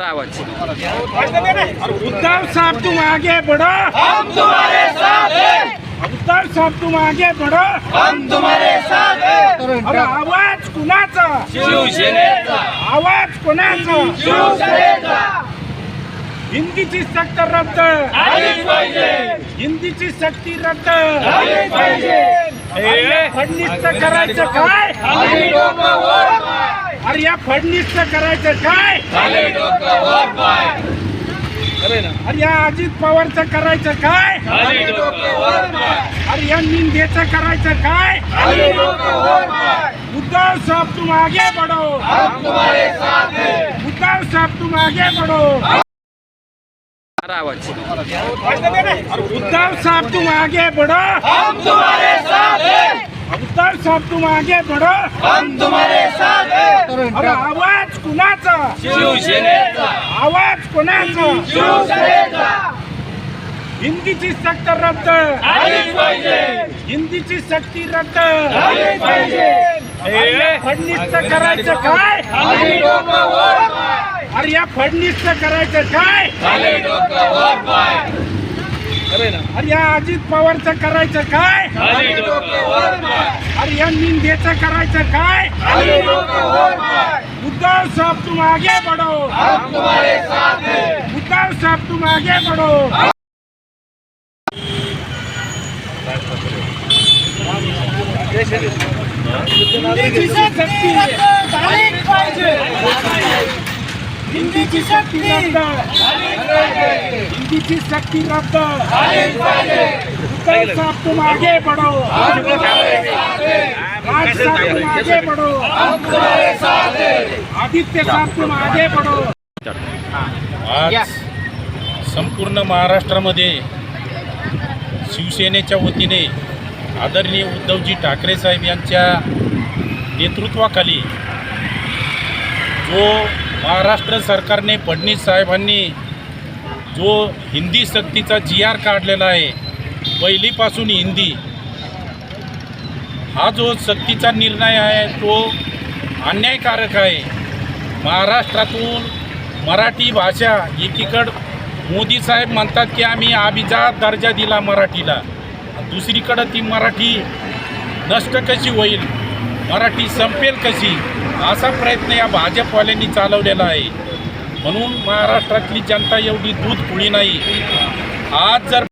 आवाज उद्धव साहब तुम आगे बढ़ो। हम तुम्हारे साथ हैं। उद्धव साहब तुम आगे बढ़ो। हम तुम्हारे साथ हैं। अरे आवाज कुणाचा? शिवसेनेचा आवाज कुणाचा? शिवसेनेचा हिंदीची सक्त रद्द। हिंदीची सक्ती रद्द। अरे या फडणीसचं करायचं काय? या फडणीसचं करायचं काय? अरे या अजित पवारचं करायचं काय? अरे या निंदेचं करायचं काय? उद्धव साहब तुम आगे बढ़ो उद्धव साहब तुम आगे बढ़ो आवाज. उद्धव साहब तुम आगे बढ़ो हम तुम्हारे साथ हैं. साहब तुम आगे बढ़ो हम तुम्हारे साथ हैं। अरे आवाज कुणाचा? शिवसेनेचा। आवाज कुणाचा? शिवसेनेचा। हिंदीची सक्त रद्द। हिंदीची सक्ती रद्द। अरे या फडणीसचं करायचं काय? अरे या फडणीसचं करायचं काय? अरे या अजित पवारचं करायचं काय? अरे या निंदेचं करायचं काय? उद्धव साहब तुम आगे बढ़ो उद्धव साहब तुम आगे बढ़ो सक्ती रद्द हिंदीची सक्ती रद्द साहब तुम आगे बढ़ो राज साहब तुम आगे बढ़ो आदित्य साहब तुम आगे बढ़ो आज संपूर्ण महाराष्ट्रामध्ये शिवसेनेच्या वतीने आदरणीय उद्धवजी ठाकरे साहेब यांच्या नेतृत्वाखाली जो महाराष्ट्र सरकारने फडणवीस साहेबांनी जो हिंदी सक्तीचा जी आर काढलेला आहे पहिलीपासून हिंदी हा जो सक्तीचा निर्णय आहे तो अन्यायकारक आहे. महाराष्ट्रातून मराठी भाषा एकीकडं मोदी साहेब म्हणतात की आम्ही अभिजात दर्जा दिला मराठीला. दुसरीकडं ती मराठी नष्ट कशी होईल? मराठी संपेल कशी? असा प्रयत्न या भाजपवाल्यांनी चालवलेला आहे. म्हणून महाराष्ट्रातली जनता एवढी दूध पुळी नाही. आज जर